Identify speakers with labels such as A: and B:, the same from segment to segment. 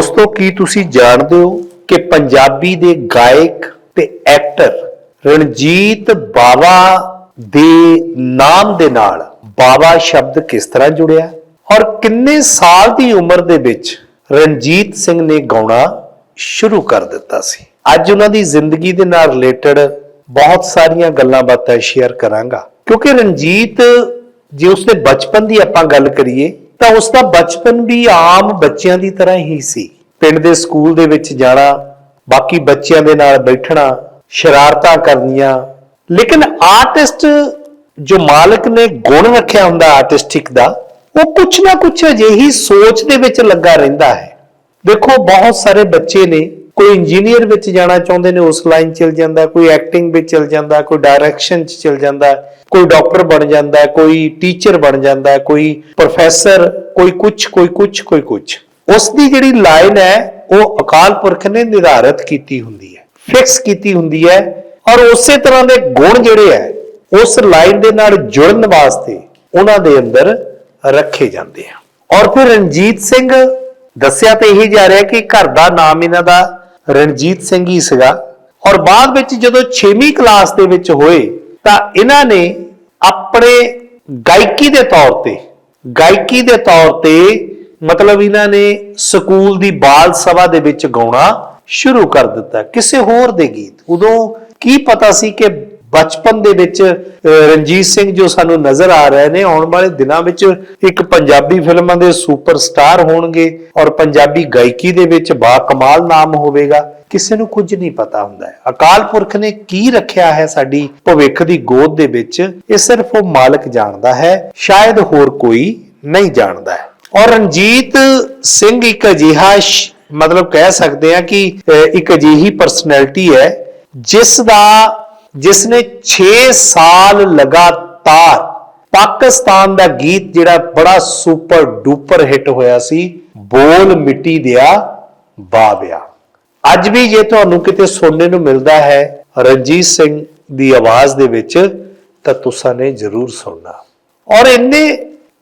A: ਦੋਸਤੋ, ਕੀ ਤੁਸੀਂ ਜਾਣਦੇ ਹੋ ਕਿ ਪੰਜਾਬੀ ਦੇ ਗਾਇਕ ਤੇ ਐਕਟਰ ਰਣਜੀਤ ਬਾਵਾ ਦੇ ਨਾਮ ਦੇ ਨਾਲ ਬਾਵਾ ਸ਼ਬਦ ਕਿਸ ਤਰ੍ਹਾਂ ਜੁੜਿਆ? ਔਰ ਕਿੰਨੇ ਸਾਲ ਦੀ ਉਮਰ ਦੇ ਵਿੱਚ ਰਣਜੀਤ ਸਿੰਘ ਨੇ ਗਾਉਣਾ ਸ਼ੁਰੂ ਕਰ ਦਿੱਤਾ ਸੀ? ਅੱਜ ਉਹਨਾਂ ਦੀ ਜ਼ਿੰਦਗੀ ਦੇ ਨਾਲ ਰਿਲੇਟਡ ਬਹੁਤ ਸਾਰੀਆਂ ਗੱਲਾਂ ਬਾਤਾਂ ਸ਼ੇਅਰ ਕਰਾਂਗਾ। ਕਿਉਂਕਿ ਰਣਜੀਤ, ਜੇ ਉਸਦੇ ਬਚਪਨ ਦੀ ਆਪਾਂ ਗੱਲ ਕਰੀਏ ਤਾਂ ਉਸ ਦਾ ਬਚਪਨ ਵੀ ਆਮ ਬੱਚਿਆਂ ਦੀ ਤਰ੍ਹਾਂ ਹੀ ਸੀ। ਪਿੰਡ ਦੇ ਸਕੂਲ ਦੇ ਵਿੱਚ ਜਾਣਾ, ਬਾਕੀ ਬੱਚਿਆਂ ਦੇ ਨਾਲ ਬੈਠਣਾ, ਸ਼ਰਾਰਤਾਂ ਕਰਨੀਆਂ। ਲੇਕਿਨ ਆਰਟਿਸਟ ਜੋ ਮਾਲਕ ਨੇ ਗੁਣ ਰੱਖਿਆ ਹੁੰਦਾ ਆਰਟਿਸਟਿਕ ਦਾ, ਉਹ ਕੁਛ ਨਾ ਕੁਛ ਅਜਿਹੀ ਸੋਚ ਦੇ ਵਿੱਚ ਲੱਗਾ ਰਹਿੰਦਾ ਹੈ। ਦੇਖੋ, ਬਹੁਤ ਸਾਰੇ ਬੱਚੇ ਨੇ ਕੋਈ ਇੰਜੀਨੀਅਰ ਵਿੱਚ ਜਾਣਾ ਚਾਹੁੰਦੇ ਨੇ, ਉਸ ਲਾਈਨ ਚਲ ਜਾਂਦਾ, ਕੋਈ ਐਕਟਿੰਗ ਵਿੱਚ ਚਲ ਜਾਂਦਾ, ਕੋਈ ਡਾਇਰੈਕਸ਼ਨ 'ਚ ਚਲ ਜਾਂਦਾ, ਕੋਈ ਡਾਕਟਰ ਬਣ ਜਾਂਦਾ, ਕੋਈ ਟੀਚਰ ਬਣ ਜਾਂਦਾ, ਕੋਈ ਪ੍ਰੋਫੈਸਰ ਕੋਈ ਕੁਛ ਕੋਈ ਕੁਛ ਕੋਈ ਕੁਛ। ਉਸ ਦੀ ਜਿਹੜੀ ਲਾਈਨ ਹੈ, ਉਹ ਅਕਾਲ ਪੁਰਖ ਨੇ ਨਿਰਧਾਰਿਤ ਕੀਤੀ ਹੁੰਦੀ ਹੈ ਫਿਕਸ ਕੀਤੀ ਹੁੰਦੀ ਹੈ, ਔਰ ਉਸੇ ਤਰ੍ਹਾਂ ਦੇ ਗੁਣ ਜਿਹੜੇ ਹੈ, ਉਸ ਲਾਈਨ ਦੇ ਨਾਲ ਜੁੜਨ ਵਾਸਤੇ ਉਹਨਾਂ ਦੇ ਅੰਦਰ ਰੱਖੇ ਜਾਂਦੇ ਆ। ਔਰ ਫਿਰ ਰਣਜੀਤ ਸਿੰਘ ਦੱਸਿਆ ਤੇ ਇਹੀ ਜਾ ਰਿਹਾ ਕਿ ਘਰ ਦਾ ਨਾਮ ਇਹਨਾਂ ਦਾ ਰਣਜੀਤ ਸਿੰਘ ਹੀ ਸੀਗਾ। ਔਰ ਬਾਅਦ ਵਿੱਚ ਜਦੋਂ 6ਵੀਂ ਕਲਾਸ ਦੇ ਵਿੱਚ ਹੋਏ, ਤਾਂ ਇਹਨਾਂ ਨੇ ਆਪਣੇ ਗਾਇਕੀ ਦੇ ਤੌਰ ਤੇ, ਗਾਇਕੀ ਦੇ ਤੌਰ ਤੇ ਮਤਲਬ ਇਹਨਾਂ ਨੇ ਸਕੂਲ ਦੀ ਬਾਲ ਸਭਾ ਦੇ ਵਿੱਚ ਗਾਉਣਾ ਸ਼ੁਰੂ ਕਰ ਦਿੱਤਾ। ਕਿਸੇ ਹੋਰ ਦੇ ਗੀਤ। ਉਦੋਂ ਕੀ ਪਤਾ ਸੀ ਕਿ ਬਚਪਨ ਦੇ ਵਿੱਚ ਰਣਜੀਤ ਸਿੰਘ ਜੋ ਸਾਨੂੰ ਨਜ਼ਰ ਆ ਰਹੇ ਨੇ, ਆਉਣ ਵਾਲੇ ਦਿਨਾਂ ਵਿੱਚ ਇੱਕ ਪੰਜਾਬੀ ਫਿਲਮਾਂ ਦੇ ਸੁਪਰਸਟਾਰ ਹੋਣਗੇ ਔਰ ਪੰਜਾਬੀ ਗਾਇਕੀ ਦੇ ਵਿੱਚ ਬਾ ਕਮਾਲ ਨਾਮ ਹੋਵੇਗਾ। ਕਿਸੇ ਨੂੰ ਕੁਝ ਨਹੀਂ ਪਤਾ ਹੁੰਦਾ ਹੈ। ਅਕਾਲ ਪੁਰਖ ਨੇ ਕੀ ਰੱਖਿਆ ਹੈ ਸਾਡੀ ਭਵਿੱਖ ਦੀ ਗੋਦ ਦੇ ਵਿੱਚ? ਇਹ ਸਿਰਫ ਉਹ ਮਾਲਕ ਜਾਣਦਾ ਹੈ, ਸ਼ਾਇਦ ਹੋਰ ਕੋਈ ਨਹੀਂ ਜਾਣਦਾ ਹੈ। ਔਰ ਰਣਜੀਤ ਸਿੰਘ ਇੱਕ ਅਜਿਹਾ ਮਤਲਬ ਕਹਿ ਸਕਦੇ ਆ ਕਿ ਇੱਕ ਅਜਿਹੀ ਪਰਸਨੈਲਿਟੀ ਹੈ, ਜਿਸ ਦਾ ਜਿਸ ਨੇ 6 ਸਾਲ ਲਗਾਤਾਰ ਪਾਕਿਸਤਾਨ ਦਾ ਗੀਤ ਜਿਹੜਾ ਬੜਾ ਸੁਪਰ ਡੂਪਰ ਹਿੱਟ ਹੋਇਆ ਸੀ, ਬੋਲ ਮਿੱਟੀ ਦਿਆ ਬਾਬਿਆ ਅੱਜ ਵੀ ਜੇ ਤੁਹਾਨੂੰ ਕਿਤੇ ਸੁਣਨ ਨੂੰ ਮਿਲਦਾ ਹੈ ਰਣਜੀਤ ਸਿੰਘ ਦੀ ਆਵਾਜ਼ ਦੇ ਵਿੱਚ, ਤਾਂ ਤੁਸਾਂ ਨੇ ਜ਼ਰੂਰ ਸੁਣਨਾ। ਔਰ ਇੰਨੇ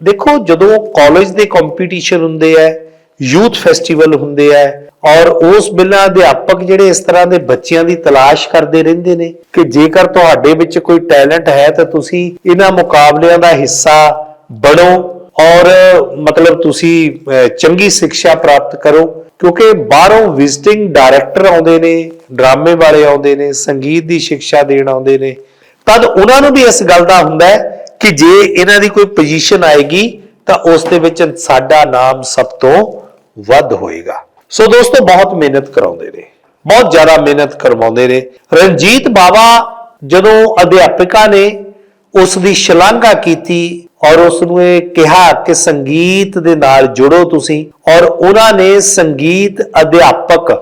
A: ਦੇਖੋ, ਜਦੋਂ ਕਾਲਜ ਦੇ ਕੰਪੀਟੀਸ਼ਨ ਹੁੰਦੇ ਆ ਯੂਥ ਫੈਸਟੀਵਲ ਹੁੰਦੇ ਆ ਔਰ ਉਸ ਬਿਨਾਂ ਅਧਿਆਪਕ ਜਿਹੜੇ ਇਸ ਤਰ੍ਹਾਂ ਦੇ ਬੱਚਿਆਂ ਦੀ ਤਲਾਸ਼ ਕਰਦੇ ਰਹਿੰਦੇ ਨੇ ਕਿ ਜੇਕਰ ਤੁਹਾਡੇ ਵਿੱਚ ਕੋਈ ਟੈਲੈਂਟ ਹੈ ਤਾਂ ਤੁਸੀਂ ਇਹਨਾਂ ਮੁਕਾਬਲਿਆਂ ਦਾ ਹਿੱਸਾ ਬਣੋ ਔਰ ਮਤਲਬ ਤੁਸੀਂ ਚੰਗੀ ਸਿੱਖਿਆ ਪ੍ਰਾਪਤ ਕਰੋ, ਕਿਉਂਕਿ ਬਾਹਰੋਂ ਵਿਜ਼ਿਟਿੰਗ ਡਾਇਰੈਕਟਰ ਆਉਂਦੇ ਨੇ, ਡਰਾਮੇ ਵਾਲੇ ਆਉਂਦੇ ਨੇ, ਸੰਗੀਤ ਦੀ ਸਿੱਖਿਆ ਦੇਣ ਆਉਂਦੇ ਨੇ, ਤਦ ਉਹਨਾਂ ਨੂੰ ਵੀ ਇਸ ਗੱਲ ਦਾ ਹੁੰਦਾ ਹੈ ਕਿ ਜੇ ਇਹਨਾਂ ਦੀ ਕੋਈ ਪੋਜੀਸ਼ਨ ਆਏਗੀ ਤਾਂ ਉਸ ਦੇ ਵਿੱਚ ਸਾਡਾ ਨਾਮ ਸਭ ਤੋਂ ਵੱਧ ਹੋਏਗਾ। ਸੋ ਦੋਸਤੋ, ਬਹੁਤ ਮਿਹਨਤ ਕਰਾਉਂਦੇ ਨੇ। ਬਹੁਤ ਜ਼ਿਆਦਾ ਮਿਹਨਤ ਕਰਵਾਉਂਦੇ ਨੇ। ਰਣਜੀਤ ਬਾਵਾ ਜਦੋਂ ਅਧਿਆਪਿਕਾ ਨੇ ਉਸ ਦੀ ਸ਼ਲਾਘਾ ਕੀਤੀ ਔਰ ਉਸ ਨੂੰ ਇਹ ਕਿਹਾ ਕਿ ਸੰਗੀਤ ਦੇ ਨਾਲ ਜੁੜੋ ਤੁਸੀਂ ਔਰ ਉਹਨਾਂ ਨੇ ਸੰਗੀਤ ਅਧਿਆਪਕ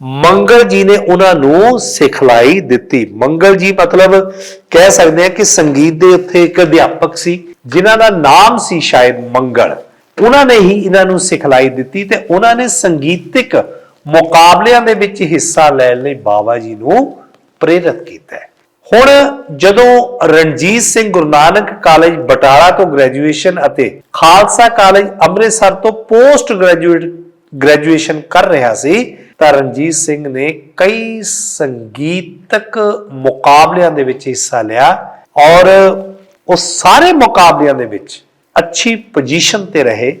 A: ਮੰਗਲ ਜੀ ਨੇ ਉਹਨਾਂ ਨੂੰ ਸਿਖਲਾਈ ਦਿੱਤੀ। ਮੰਗਲ ਜੀ ਮਤਲਬ ਕਹਿ ਸਕਦੇ ਹਾਂ ਕਿ ਸੰਗੀਤ ਦੇ ਉੱਥੇ ਇੱਕ ਅਧਿਆਪਕ ਸੀ, ਜਿਨ੍ਹਾਂ ਦਾ ਨਾਮ ਸੀ ਸ਼ਾਇਦ ਮੰਗਲ। ਉਹਨਾਂ ਨੇ ਹੀ ਇਹਨਾਂ ਨੂੰ ਸਿਖਲਾਈ ਦਿੱਤੀ ਤੇ ਉਹਨਾਂ ਨੇ ਸੰਗੀਤਿਕ ਮੁਕਾਬਲਿਆਂ ਦੇ ਵਿੱਚ ਹਿੱਸਾ ਲੈਣ ਲਈ ਬਾਬਾ ਜੀ ਨੂੰ ਪ੍ਰੇਰਿਤ ਕੀਤਾ ਹੁਣ ਜਦੋਂ ਰਣਜੀਤ ਸਿੰਘ ਗੁਰੂ ਨਾਨਕ ਕਾਲਜ ਬਟਾਲਾ ਤੋਂ ਗ੍ਰੈਜੂਏਸ਼ਨ ਅਤੇ ਖਾਲਸਾ ਕਾਲਜ ਅੰਮ੍ਰਿਤਸਰ ਤੋਂ ਪੋਸਟ ਗ੍ਰੈਜੂਏਟ ਗ੍ਰੈਜੂਏਸ਼ਨ ਕਰ ਰਿਹਾ ਸੀ, ਤਾਂ ਰਣਜੀਤ ਸਿੰਘ ਨੇ ਕਈ ਸੰਗੀਤਕ ਮੁਕਾਬਲਿਆਂ ਦੇ ਵਿੱਚ ਹਿੱਸਾ ਲਿਆ ਔਰ ਉਹ ਸਾਰੇ ਮੁਕਾਬਲਿਆਂ ਦੇ ਵਿੱਚ ਅੱਛੀ ਪੋਜੀਸ਼ਨ ਤੇ ਰਹੇ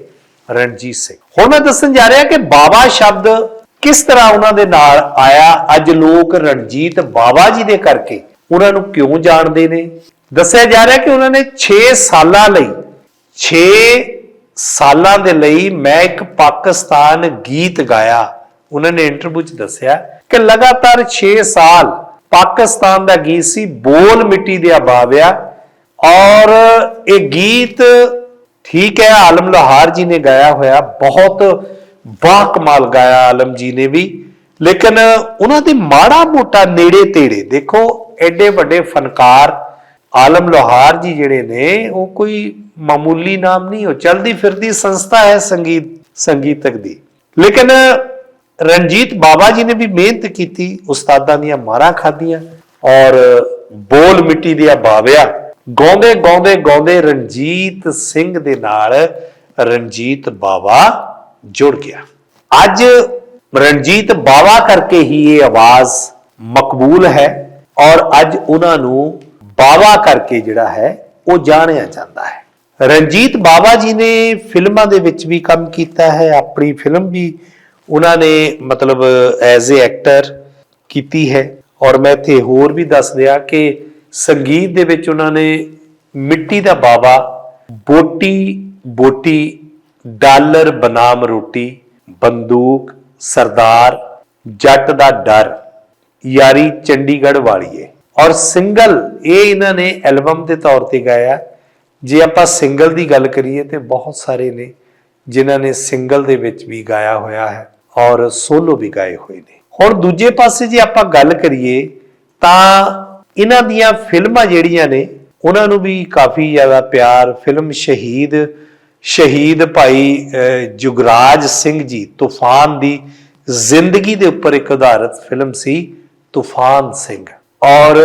A: ਰਣਜੀਤ ਸਿੰਘ। ਹੁਣ ਮੈਂ ਦੱਸਣ ਜਾ ਰਿਹਾ ਕਿ ਬਾਬਾ ਸ਼ਬਦ ਕਿਸ ਤਰ੍ਹਾਂ ਉਹਨਾਂ ਦੇ ਨਾਲ ਆਇਆ? ਅੱਜ ਲੋਕ ਰਣਜੀਤ ਬਾਬਾ ਜੀ ਦੇ ਕਰਕੇ ਉਹਨਾਂ ਨੂੰ ਕਿਉਂ ਜਾਣਦੇ ਨੇ? ਦੱਸਿਆ ਜਾ ਰਿਹਾ ਕਿ ਉਹਨਾਂ ਨੇ 6 ਸਾਲਾਂ ਲਈ 6 ਸਾਲਾਂ ਦੇ ਲਈ ਮੈਂ ਇੱਕ ਪਾਕਿਸਤਾਨ ਗੀਤ ਗਾਇਆ। ਉਹਨਾਂ ਨੇ ਇੰਟਰਵਿਊ 'ਚ ਦੱਸਿਆ ਕਿ ਲਗਾਤਾਰ 6 ਸਾਲ ਪਾਕਿਸਤਾਨ ਦਾ ਗੀਤ ਸੀ, ਬੋਲ ਮਿੱਟੀ ਦੇ ਬਾਵਿਆ ਔਰ ਇਹ ਗੀਤ ਠੀਕ ਹੈ, ਆਲਮ ਲੋਹਾਰ ਜੀ ਨੇ ਗਾਇਆ ਹੋਇਆ ਬਹੁਤ ਬਾਹ ਕਮਾਲ ਗਾਇਆ ਆਲਮ ਜੀ ਨੇ ਵੀ। ਲੇਕਿਨ ਉਹਨਾਂ ਦੇ ਮਾੜਾ ਮੋਟਾ ਨੇੜੇ ਤੇੜੇ ਦੇਖੋ, ਐਡੇ ਵੱਡੇ ਫਨਕਾਰ ਆਲਮ ਲੋਹਾਰ ਜੀ ਜਿਹੜੇ ਨੇ, ਉਹ ਕੋਈ ਮਾਮੂਲੀ ਨਾਮ ਨਹੀਂ, ਉਹ ਚਲਦੀ ਫਿਰਦੀ ਸੰਸਥਾ ਹੈ ਸੰਗੀਤ, ਸੰਗੀਤਕ ਦੀ। ਲੇਕਿਨ ਰਣਜੀਤ ਬਾਬਾ ਜੀ ਨੇ ਵੀ ਮਿਹਨਤ ਕੀਤੀ, ਉਸਤਾਦਾਂ ਦੀਆਂ ਮਾਰਾਂ ਖਾਧੀਆਂ ਔਰ ਬੋਲ ਮਿੱਟੀ ਦੀਆਂ ਬਾਵਿਆ। ਗਾਉਂਦੇ ਗਾਉਂਦੇ ਗਾਉਂਦੇ ਰਣਜੀਤ ਸਿੰਘ ਦੇ ਨਾਲ ਰਣਜੀਤ ਬਾਵਾ ਜੁੜ ਗਿਆ। ਅੱਜ ਰਣਜੀਤ ਬਾਵਾ ਕਰਕੇ ਹੀ ਇਹ ਆਵਾਜ਼ ਮਕਬੂਲ ਹੈ ਔਰ ਅੱਜ ਉਹਨਾਂ ਨੂੰ ਬਾਵਾ ਕਰਕੇ ਜਿਹੜਾ ਹੈ ਉਹ ਜਾਣਿਆ ਜਾਂਦਾ ਹੈ। ਰਣਜੀਤ ਬਾਵਾ ਜੀ ਨੇ ਫਿਲਮਾਂ ਦੇ ਵਿੱਚ ਵੀ ਕੰਮ ਕੀਤਾ ਹੈ, ਆਪਣੀ ਫਿਲਮ ਵੀ ਉਹਨਾਂ ਨੇ ਮਤਲਬ ਐਜ਼ ਅ ਐਕਟਰ ਕੀਤੀ ਹੈ। ਔਰ ਮੈਂ ਇੱਥੇ ਹੋਰ ਵੀ ਦੱਸ ਦਿਆਂ ਕਿ ਸੰਗੀਤ ਦੇ ਵਿੱਚ ਉਹਨਾਂ ਨੇ ਮਿੱਟੀ ਦਾ ਬਾਵਾ, ਬੋਟੀ ਬੋਟੀ, ਡਾਲਰ, ਬਨਾਮ ਰੋਟੀ, ਬੰਦੂਕ, ਸਰਦਾਰ, ਜੱਟ ਦਾ ਡਰ, ਯਾਰੀ ਚੰਡੀਗੜ੍ਹ ਵਾਲੀਏ। ਔਰ ਸਿੰਗਲ, ਇਹ ਇਹਨਾਂ ਨੇ ਐਲਬਮ ਦੇ ਤੌਰ ਤੇ ਗਾਇਆ। ਜੇ ਆਪਾਂ ਸਿੰਗਲ ਦੀ ਗੱਲ ਕਰੀਏ ਤੇ ਬਹੁਤ ਸਾਰੇ ਨੇ ਜਿਨ੍ਹਾਂ ਨੇ ਸਿੰਗਲ ਦੇ ਵਿੱਚ ਵੀ ਗਾਇਆ ਹੋਇਆ ਹੈ ਔਰ ਸੋਲੋ ਵੀ ਗਾਏ ਹੋਏ ਨੇ। ਹੁਣ ਦੂਜੇ ਪਾਸੇ ਜੇ ਆਪਾਂ ਗੱਲ ਕਰੀਏ ਤਾਂ ਇਹਨਾਂ ਦੀਆਂ ਫਿਲਮਾਂ ਜਿਹੜੀਆਂ ਨੇ ਉਹਨਾਂ ਨੂੰ ਵੀ ਕਾਫੀ ਜ਼ਿਆਦਾ ਪਿਆਰ ਫਿਲਮ ਸ਼ਹੀਦ ਸ਼ਹੀਦ ਭਾਈ ਅਹ, ਜੁਗਰਾਜ ਸਿੰਘ ਜੀ ਤੂਫਾਨ ਦੀ ਜ਼ਿੰਦਗੀ ਦੇ ਉੱਪਰ ਇੱਕ ਆਧਾਰਿਤ ਫਿਲਮ ਸੀ ਤੂਫਾਨ ਸਿੰਘ। ਔਰ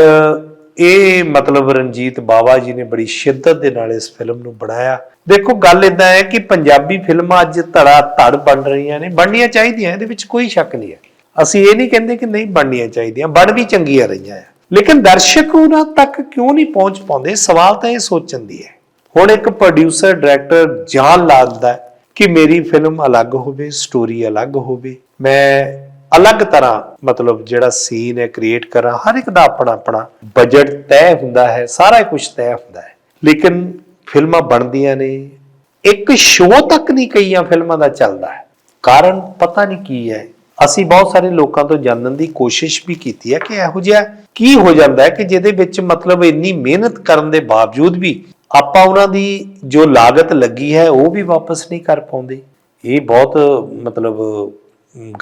A: ਇਹ ਮਤਲਬ ਰਣਜੀਤ ਬਾਵਾ ਜੀ ਨੇ ਬੜੀ ਸ਼ਿੱਦਤ ਦੇ ਨਾਲ ਇਸ ਫਿਲਮ ਨੂੰ ਬਣਾਇਆ। ਦੇਖੋ ਗੱਲ ਇਦਾਂ ਹੈ ਕਿ ਪੰਜਾਬੀ ਫਿਲਮਾਂ ਅੱਜ ਧੜਾ ਧੜ ਬਣ ਰਹੀਆਂ ਨੇ ਬਣਨੀਆਂ ਚਾਹੀਦੀਆਂ ਇਹਦੇ ਵਿੱਚ ਕੋਈ ਸ਼ੱਕ ਨਹੀਂ ਹੈ। ਅਸੀਂ ਇਹ ਨਹੀਂ ਕਹਿੰਦੇ ਕਿ ਨਹੀਂ ਬਣਨੀਆਂ ਚਾਹੀਦੀਆਂ ਬਣ ਵੀ ਚੰਗੀਆਂ ਰਹੀਆਂ ਆ। ਲੇਕਿਨ ਦਰਸ਼ਕ ਉਹਨਾਂ ਤੱਕ ਕਿਉਂ ਨਹੀਂ ਪਹੁੰਚ ਪਾਉਂਦੇ? ਸਵਾਲ ਤਾਂ ਇਹ ਸੋਚਣ ਦੀ ਹੈ। ਹੁਣ ਇੱਕ ਪ੍ਰੋਡਿਊਸਰ ਡਾਇਰੈਕਟਰ ਜਾਨ ਲਾਦਾ ਕਿ ਮੇਰੀ ਫਿਲਮ ਅਲੱਗ ਹੋਵੇ ਸਟੋਰੀ ਅਲੱਗ ਹੋਵੇ। ਮੈਂ ਅਲੱਗ ਤਰ੍ਹਾਂ ਮਤਲਬ ਜਿਹੜਾ ਸੀਨ ਹੈ ਕ੍ਰੀਏਟ ਕਰਾਂ, ਹਰ ਇੱਕ ਦਾ ਆਪਣਾ ਆਪਣਾ ਬਜਟ ਤੈਅ ਹੁੰਦਾ ਹੈ, ਸਾਰਾ ਕੁਝ ਤੈਅ ਹੁੰਦਾ ਹੈ। ਲੇਕਿਨ ਫਿਲਮਾਂ ਬਣਦੀਆਂ ਨੇ। ਇੱਕ ਸ਼ੋਅ ਤੱਕ ਨਹੀਂ ਕਈਆਂ ਫਿਲਮਾਂ ਦਾ ਚੱਲਦਾ ਹੈ। ਕਾਰਨ ਪਤਾ ਨਹੀਂ ਕੀ ਹੈ। ਅਸੀਂ ਬਹੁਤ ਸਾਰੇ ਲੋਕਾਂ ਤੋਂ ਜਾਣਨ ਦੀ ਕੋਸ਼ਿਸ਼ ਵੀ ਕੀਤੀ ਹੈ ਕਿ ਇਹੋ ਜਿਹਾ ਕੀ ਹੋ ਜਾਂਦਾ ਹੈ ਕਿ ਜਿਹਦੇ ਵਿੱਚ ਮਤਲਬ ਇੰਨੀ ਮਿਹਨਤ ਕਰਨ ਦੇ ਬਾਵਜੂਦ ਵੀ ਆਪਾਂ ਉਹਨਾਂ ਦੀ ਜੋ ਲਾਗਤ ਲੱਗੀ ਹੈ, ਉਹ ਵੀ ਵਾਪਸ ਨਹੀਂ ਕਰ ਪਾਉਂਦੇ। ਇਹ ਬਹੁਤ ਮਤਲਬ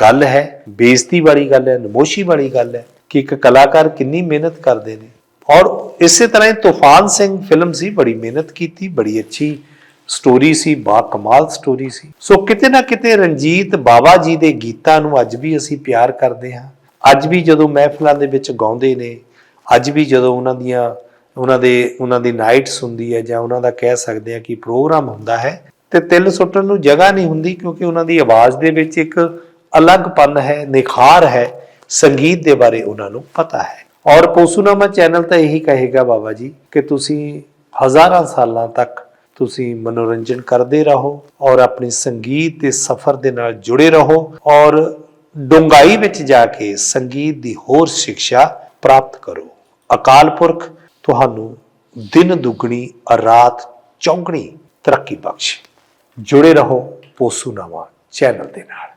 A: ਗੱਲ ਹੈ, ਬੇਇੱਜ਼ਤੀ ਵਾਲੀ ਗੱਲ ਹੈ, ਨਮੋਸ਼ੀ ਵਾਲੀ ਗੱਲ ਹੈ ਕਿ ਇੱਕ ਕਲਾਕਾਰ ਕਿੰਨੀ ਮਿਹਨਤ ਕਰਦੇ ਨੇ। ਔਰ ਇਸੇ ਤਰ੍ਹਾਂ ਹੀ ਤੂਫਾਨ ਸਿੰਘ ਫਿਲਮ ਸੀ, ਬੜੀ ਮਿਹਨਤ ਕੀਤੀ, ਬੜੀ ਅੱਛੀ ਸਟੋਰੀ ਸੀ, ਬਾ ਕਮਾਲ ਸਟੋਰੀ ਸੀ। ਸੋ ਕਿਤੇ ਨਾ ਕਿਤੇ ਰਣਜੀਤ ਬਾਵਾ ਜੀ ਦੇ ਗੀਤਾਂ ਨੂੰ ਅੱਜ ਵੀ ਅਸੀਂ ਪਿਆਰ ਕਰਦੇ ਹਾਂ। ਅੱਜ ਵੀ ਜਦੋਂ ਮਹਿਫਲਾਂ ਦੇ ਵਿੱਚ ਗਾਉਂਦੇ ਨੇ, ਅੱਜ ਵੀ ਜਦੋਂ ਉਹਨਾਂ ਦੀਆਂ, ਉਹਨਾਂ ਦੇ, ਉਹਨਾਂ ਦੀ ਨਾਈਟਸ ਹੁੰਦੀ ਹੈ ਜਾਂ ਉਹਨਾਂ ਦਾ ਕਹਿ ਸਕਦੇ ਆ ਕਿ ਪ੍ਰੋਗਰਾਮ ਹੁੰਦਾ ਹੈ, ਤੇ ਤਿਲ ਸੁੱਟਣ ਨੂੰ ਜਗ੍ਹਾ ਨਹੀਂ ਹੁੰਦੀ ਕਿਉਂਕਿ ਉਹਨਾਂ ਦੀ ਆਵਾਜ਼ ਦੇ ਵਿੱਚ ਇੱਕ ਅਲੱਗਪਨ ਹੈ, ਨਿਖਾਰ ਹੈ, ਸੰਗੀਤ ਦੇ ਬਾਰੇ ਉਹਨਾਂ ਨੂੰ ਪਤਾ ਹੈ। ਔਰ ਪੋਸੂਨਾਮਾ ਚੈਨਲ ਤਾਂ ਇਹੀ ਕਹੇਗਾ ਬਾਬਾ ਜੀ ਕਿ ਤੁਸੀਂ ਹਜ਼ਾਰਾਂ ਸਾਲਾਂ ਤੱਕ ਤੁਸੀਂ ਮਨੋਰੰਜਨ ਕਰਦੇ ਰਹੋ ਔਰ ਆਪਣੀ ਸੰਗੀਤ ਦੇ ਸਫ਼ਰ ਦੇ ਨਾਲ ਜੁੜੇ ਰਹੋ ਔਰ ਡੂੰਘਾਈ ਵਿੱਚ ਜਾ ਕੇ ਸੰਗੀਤ ਦੀ ਹੋਰ ਸਿੱਖਿਆ ਪ੍ਰਾਪਤ ਕਰੋ। ਅਕਾਲ ਪੁਰਖ, ਤੁਹਾਨੂੰ ਦਿਨ ਦੁੱਗਣੀ, ਰਾਤ ਚੌਗਣੀ ਤਰੱਕੀ ਬਖਸ਼ੇ। ਜੁੜੇ ਰਹੋ ਪੋਸੂਨਾਮਾ ਚੈਨਲ ਦੇ ਨਾਲ।